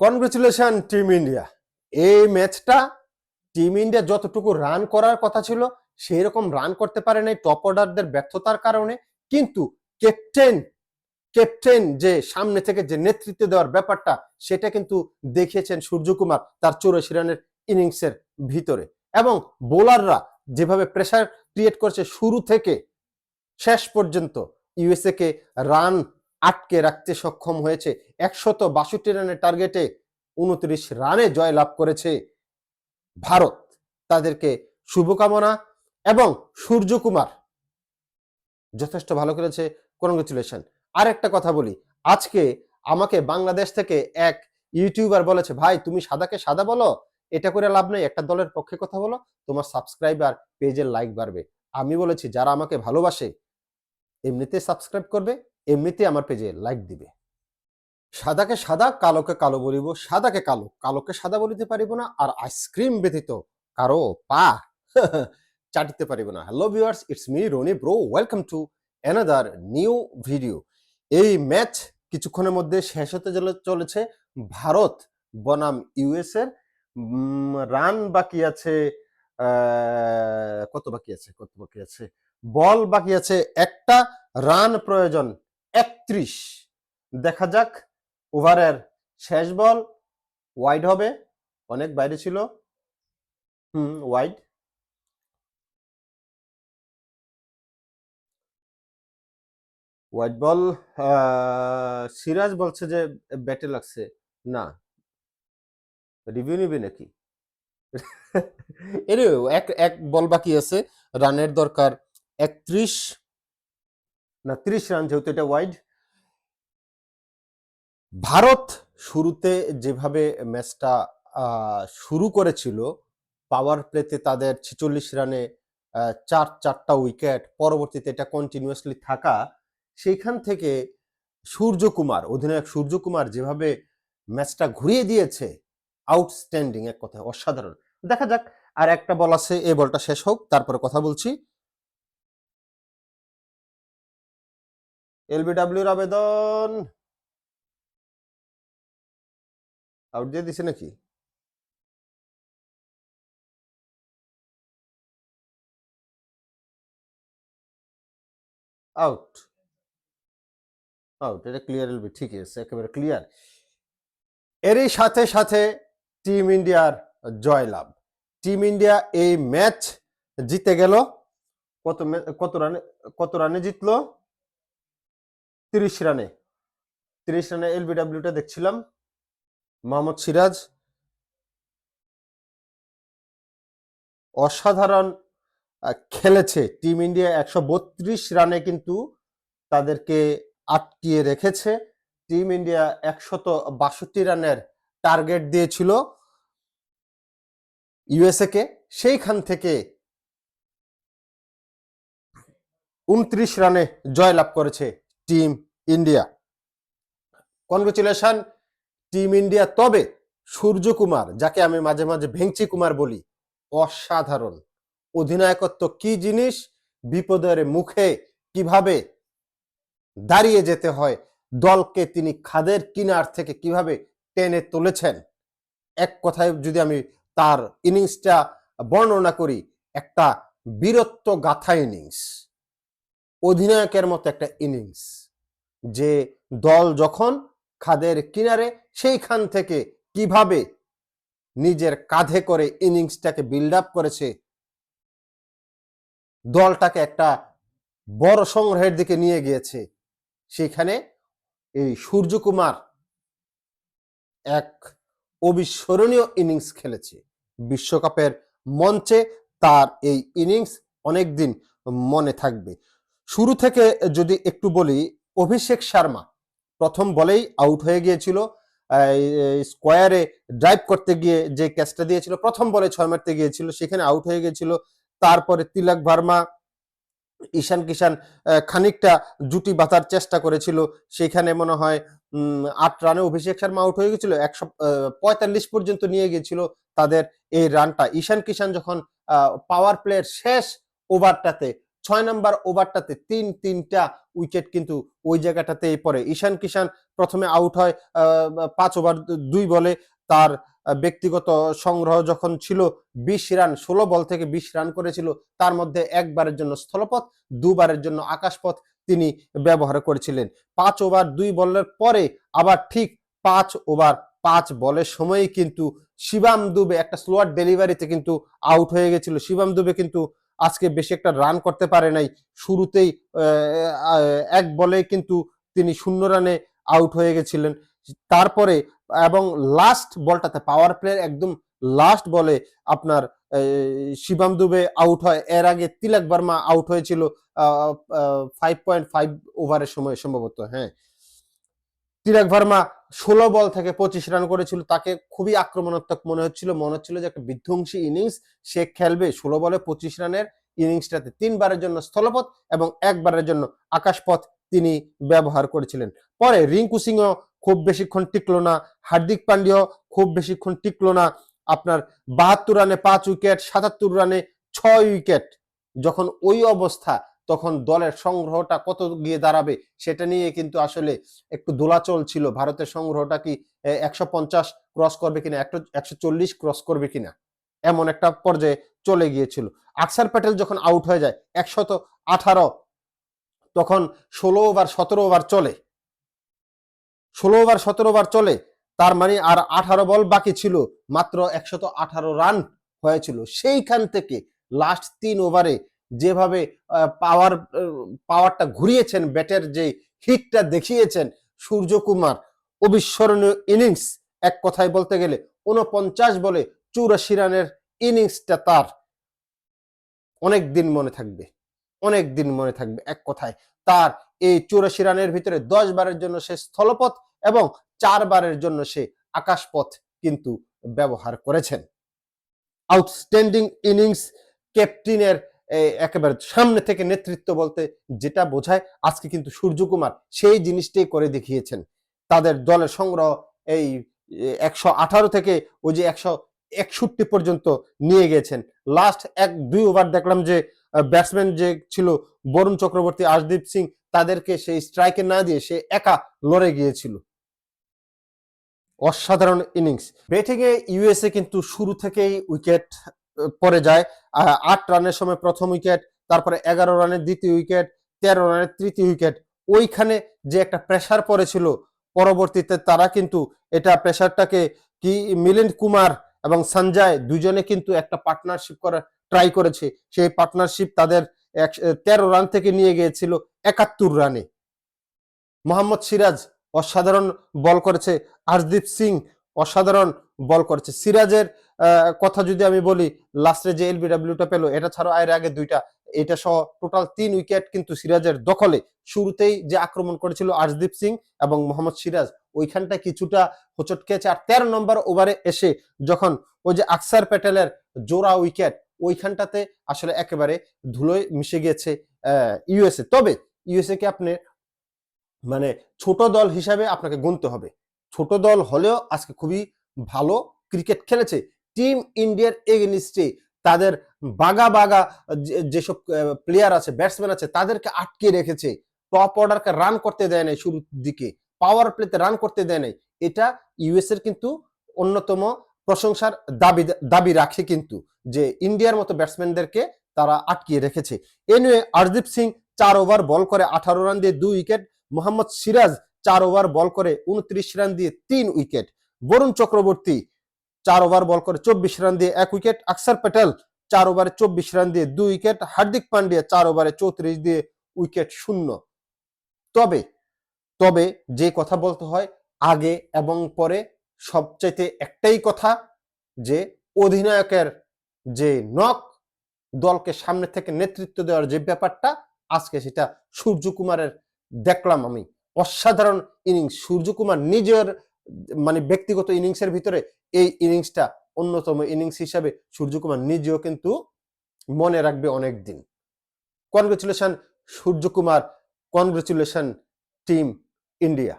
Congratulation team India এই ম্যাচটা team India যতটুকু রান করার কথা ছিল সেই রকম রান করতে পারে নাই টপ অর্ডারদের ব্যর্থতার কারণে। কিন্তু ক্যাপ্টেন ক্যাপ্টেন যে সামনে থেকে যে নেতৃত্ব দেওয়ার ব্যাপারটা, সেটা কিন্তু দেখিয়েছেন সূর্যকুমার তার চৌরাশি রানের ইনিংসের ভিতরে। এবং বোলাররা যেভাবে প্রেসার ক্রিয়েট করছে শুরু থেকে শেষ পর্যন্ত ইউএসএ কে রান আটকে রাখতে সক্ষম হয়েছে। একশত বাষট্টি রানের টার্গেটে উনত্রিশ রানে জয়লাভ করেছে ভারত। তাদেরকে শুভকামনা এবং সূর্যকুমার যথেষ্ট ভালো করেছে কনগ্রেচুলেশন আর একটা কথা বলি, আজকে আমাকে বাংলাদেশ থেকে এক ইউটিউবার বলেছে, ভাই, তুমি সাদাকে সাদা বলো, এটা করে লাভ নেই, একটা দলের পক্ষে কথা বলো, তোমার সাবস্ক্রাইবার পেজের লাইক বাড়বে। আমি বলেছি, যারা আমাকে ভালোবাসে, এমনিতে সাবস্ক্রাইব করবে এমনিতে আমার পেজে লাইক দিবে। সাদাকে সাদা, কালোকে কালো বলিব। সাদাকে কালো, কালোকে সাদা বলিতে পারিব না আর আইসক্রিম ব্যতীত কারও পা চাটিতে পারিব না। Hello viewers it's me Rony bro welcome to another new video এই ম্যাচ কিছুক্ষণের মধ্যে শেষ হতে চলে- চলেছে ভারত বনাম ইউএস এর। রান বাকি আছে কত বাকি আছে, কত বাকি আছে? বল বাকি আছে একটা। রান প্রয়োজন একত্রিশ দেখা যাক ওভারের শেষ বল ওয়াইড হবে, অনেক বাইরে ছিল। হুম ওয়াইড হোয়াইট বল সিরাজ বলছে যে ব্যাটে লাগছে। না। রিভিউ নিবি নাকি? এর এক এক বল বাকি আছে, রানের দরকার একত্রিশ। না, ত্রিশ রান যেহেতু এটা ওয়াইড ভারত শুরুতে যেভাবে ম্যাচটা শুরু করেছিল পাওয়ার প্লেতে তাদের ছেচল্লিশ রানে চার, চারটা উইকেট পরবর্তীতে এটা কন্টিনিউয়াসলি থাকা, সেইখান থেকে সূর্যকুমার, অধিনায়ক সূর্যকুমার যেভাবে ম্যাচটা ঘুরিয়ে দিয়েছে আউটস্ট্যান্ডিং এক কথায়, অসাধারণ। দেখা যাক, আর একটা বল আছে, এই বলটা শেষ হোক, তারপরে কথা বলছি। এলবিডব্লিউর আবেদন! আউট দিয়ে দিছে নাকি? আউট আউট এটা ক্লিয়ার এলবি, ঠিকই আছে, একেবারে ক্লিয়ার এরই সাথে সাথে টিম ইন্ডিয়ার জয়লাভ। টিম ইন্ডিয়া এই ম্যাচ জিতে গেল। কত কত রানে কত রানে জিতলো? তিরিশ রানে। তিরিশ রানে এলবিডব্লিউটা দেখছিলাম। মোহাম্মদ সিরাজ, অসাধারণ খেলেছে। টিম ইন্ডিয়া একশো বত্রিশ রানে কিন্তু তাদেরকে আটকিয়ে রেখেছে। টিম ইন্ডিয়া একশত বাষট্টি রানের টার্গেট দিয়েছিল ইউএসএ কে। সেইখান থেকে উনত্রিশ রানে জয়লাভ করেছে team India. Congratulation team India তবে সূর্যকুমার, যাকে আমি মাঝে মাঝে ভেংচি কুমার বলি, অসাধারণ। অধিনায়কত্ব কি জিনিস? বিপদের মুখে কীভাবে দাঁড়িয়ে যেতে হয়? দলকে তিনি খাদের কিনার থেকে কীভাবে টেনে তুলেছেন? এক কথায় যদি আমি তার ইনিংসটা বর্ণনা করি, একটা বীরত্ব গাথা ইনিংস। অধিনায়কের মতো একটা ইনিংস। যে দল যখন খাদের কিনারে সেইখান থেকে কীভাবে নিজের কাঁধে করে ইনিংসটাকে বিল্ড আপ করেছে, দলটাকে একটা বড় সংগ্রহের দিকে নিয়ে গিয়েছে, সেখানে এই সূর্যকুমার এক অবিস্মরণীয় ইনিংস খেলেছে। বিশ্বকাপের মঞ্চে তার এই ইনিংস অনেকদিন মনে থাকবে। শুরু থেকে যদি একটু বলি, অভিষেক শর্মা প্রথম বলেই আউট হয়ে গিয়েছিল। স্কোয়ারে ড্রাইভ করতে গিয়ে যে ক্যাচটা দিয়েছিল, প্রথম বলে ছয় মারতে গিয়েছিল, সেখানে আউট হয়ে গিয়েছিল। তারপরে তিলক ভার্মা, ঈশান কিষান খানিকটা জুটি বাঁধার চেষ্টা করেছিল। সেখানে মনে হয় আট রানে অভিষেক শর্মা আউট হয়ে গেছিল একশো পঁয়তাল্লিশ পর্যন্ত নিয়ে গিয়েছিল তাদের এই রানটা। ঈশান কিষান যখন পাওয়ার প্লের শেষ ওভারটাতে ছয় নাম্বার ওভারটাতে তিন, তিনটা উইকেট কিন্তু ওই জায়গাটাতে পড়ে। ঈশান কিষান প্রথমে আউট হয় পাঁচ ওভার, দুই বলে। তার ব্যক্তিগত সংগ্রহ যখন ছিল, বিশ রান, ষোলো বল থেকে বিশ রান করেছিল, তার মধ্যে একবারের জন্য স্থলপথ, দুবারের জন্য আকাশপথ তিনি ব্যবহার করেছিলেন। পাঁচ ওভার, দুই বলের পরে আবার ঠিক পাঁচ ওভার, পাঁচ বলের সময়ই কিন্তু শিবাম দুবে, একটা স্লোয়ার ডেলিভারিতে কিন্তু আউট হয়ে গেছিল। শিবাম দুবে কিন্তু আজকে বেশি একটা রান করতে পারে নাই। শুরুতেই এক বলে কিন্তু তিনি শূন্য রানে আউট হয়ে গেছিলেন। তারপরে এবং লাস্ট বলটাতে পাওয়ার প্লেয়ার একদম লাস্ট বলে আপনার শিবাম দুবে আউট হয়। এর আগে তিলক বর্মা আউট হয়েছিল ফাইভ পয়েন্ট ফাইভ ওভারের সময় সম্ভবত হ্যাঁ। তিলক ভার্মা ষোলো বল থেকে পঁচিশ রান করেছিল। তাকে খুবই আক্রমণাত্মক মনে হচ্ছিল। মনে হচ্ছিল যে একটা বিধ্বংসী ইনিংস। সে খেলবে ষোলো বলে পঁচিশ রানের ইনিংসটাতে। তিনবারের জন্য স্থলপথ এবং একবারের জন্য আকাশপথ তিনি ব্যবহার করেছিলেন। পরে রিঙ্কু সিংও খুব বেশিক্ষণ টিকলো না। হার্দিক পান্ডিয়াও খুব বেশিক্ষণ টিকলো না। আপনার বাহাত্তর রানে পাঁচ উইকেট, সাতাত্তর রানে ছয় উইকেট। যখন ওই অবস্থা তখন দলের সংগ্রহটা কত গিয়ে দাঁড়াবে সেটা নিয়ে কিন্তু আসলে একটু দোলাচল ছিল। ভারতের সংগ্রহটা কি একশো পঞ্চাশ ক্রস করবে কিনা একশো চল্লিশ ক্রস করবে কিনা, এমন একটা পর্যায়ে চলে গিয়েছিল। আকসার প্যাটেল যখন আউট হয়ে যায়, একশত আঠারো, তখন ষোলো ওভার সতেরো ওভার চলে। ষোলো ওভার সতেরো ওভার চলে, তার মানে আর আঠারো বল বাকি ছিল, মাত্র একশত আঠারো রান হয়েছিল। সেইখান থেকে লাস্ট তিন ওভারে যেভাবে পাওয়ার পাওয়ারটা ঘুরিয়েছেন, ব্যাটের যে হিটটা দেখিয়েছেন, সূর্যকুমার, অবিস্মরণীয় ইনিংস এক কথায় বলতে গেলে উনপঞ্চাশ বলে চৌরাশি রানের ইনিংসটা তার। অনেক দিন মনে থাকবে, অনেক দিন মনে থাকবে, এক কথায়। তার এই চৌরাশি রানের ভিতরে দশ বারের জন্য সে স্থলপথ এবং চার বারের জন্য সে আকাশপথ কিন্তু ব্যবহার করেছেন। আউটস্ট্যান্ডিং ইনিংস ক্যাপ্টেনের একেবারে সামনে থেকে নেতৃত্ব বলতে যেটা বোঝায়, আজকে কিন্তু সূর্যকুমার সেই জিনিসটাই করে দেখিয়েছেন। তাদের দলের সংগ্রহ এই একশো আঠারো থেকে ওই যে একশো একষট্টি পর্যন্ত নিয়ে গেছেন। লাস্ট এক, দুই ওভার দেখলাম যে ব্যাটসম্যান যে ছিল বরুণ চক্রবর্তী, আশদীপ সিং, তাদেরকে সেই স্ট্রাইকে না দিয়ে সে একা লড়ে গিয়েছিল। অসাধারণ ইনিংস। ব্যাটিং এ ইউএসএ কিন্তু শুরু থেকেই উইকেট পরে যায়। আট রানের সময় প্রথম উইকেট, তারপরে এগারো রানের দ্বিতীয় উইকেট, তেরো রানের তৃতীয় উইকেট। ওইখানে যে একটা প্রেশার পড়েছিল, পরবর্তীতে তারা কিন্তু এটা প্রেশারটাকে কি, মিলিন্দ কুমার এবং সঞ্জয় দুজনে কিন্তু একটা পার্টনারশিপ করার ট্রাই করেছে। সেই পার্টনারশিপ তাদের এক, তেরো রান থেকে নিয়ে গিয়েছিল একাত্তর রানে। মোহাম্মদ সিরাজ অসাধারণ বল করেছে। হরদীপ সিং অসাধারণ বল করেছে। সিরাজের কথা যদি আমি বলি, লাস্টে যে এলবিডাব্লিউটা পেল, এটা ছাড়াও এর আগে দুইটা, এটা সহ টোটাল তিন উইকেট কিন্তু সিরাজের দখলে। শুরুতেই যে আক্রমণ করেছিল আর্শদীপ সিং এবং মোহাম্মদ সিরাজ ওইখানটা কিছুটা হোচট খেয়েছে। আর তেরো নম্বর ওভারে এসে যখন ওই যে আকসার প্যাটেলের জোড়া উইকেট ওইখানটাতে আসলে একেবারে ধুলোয় মিশে গিয়েছে ইউএসএ। তবে ইউএসএ কে আপনি মানে ছোট দল হিসাবে আপনাকে গুনতে হবে। ছোট দল হলেও আজকে খুবই ভালো ক্রিকেট খেলেছে। টিম ইন্ডিয়ার এগেনিস্টে তাদের বাগা বাগা যেসব প্লেয়ার আছে ব্যাটসম্যান আছে, তাদেরকে আটকে রেখেছে। টপ অর্ডারকে রান করতে দেয় নাই শুরুর দিকে। পাওয়ার প্লেতে রান করতে দেয় নাই। এটা ইউএস এর কিন্তু অন্যতম প্রশংসার দাবি দাবি রাখে কিন্তু যে, ইন্ডিয়ার মতো ব্যাটসম্যানদেরকে তারা আটকিয়ে রেখেছে। এনিওয়ে হরদীপ সিং চার ওভার বল করে আঠারো রান দিয়ে দুই উইকেট মোহাম্মদ সিরাজ চার ওভার বল করে উনত্রিশ রান দিয়ে তিন উইকেট বরুণ চক্রবর্তী চার ওভার বল করে চব্বিশ রান দিয়ে এক উইকেট, আকসার প্যাটেল চার ওভারে চব্বিশ রান দিয়ে দুই উইকেট, হার্দিক পান্ডিয়া চার ওভারে চৌত্রিশ দিয়ে উইকেট শূন্য। তবে তবে যে কথা বলতে হয় আগে এবং পরে, সবচাইতে একটাই কথা যে অধিনায়কের যে নক দলকে সামনে থেকে নেতৃত্ব দেওয়ার যে ব্যাপারটা, আজকে সেটা সূর্যকুমারের দেখলাম আমি। অসাধারণ ইনিংস। সূর্যকুমার নিজের মানে ব্যক্তিগত ইনিংসের ভিতরে এই ইনিংসটা অন্যতম ইনিংস হিসাবে সূর্যকুমার নিজেও কিন্তু মনে রাখবে অনেক দিন congratulation Suryakumar. Congratulation team India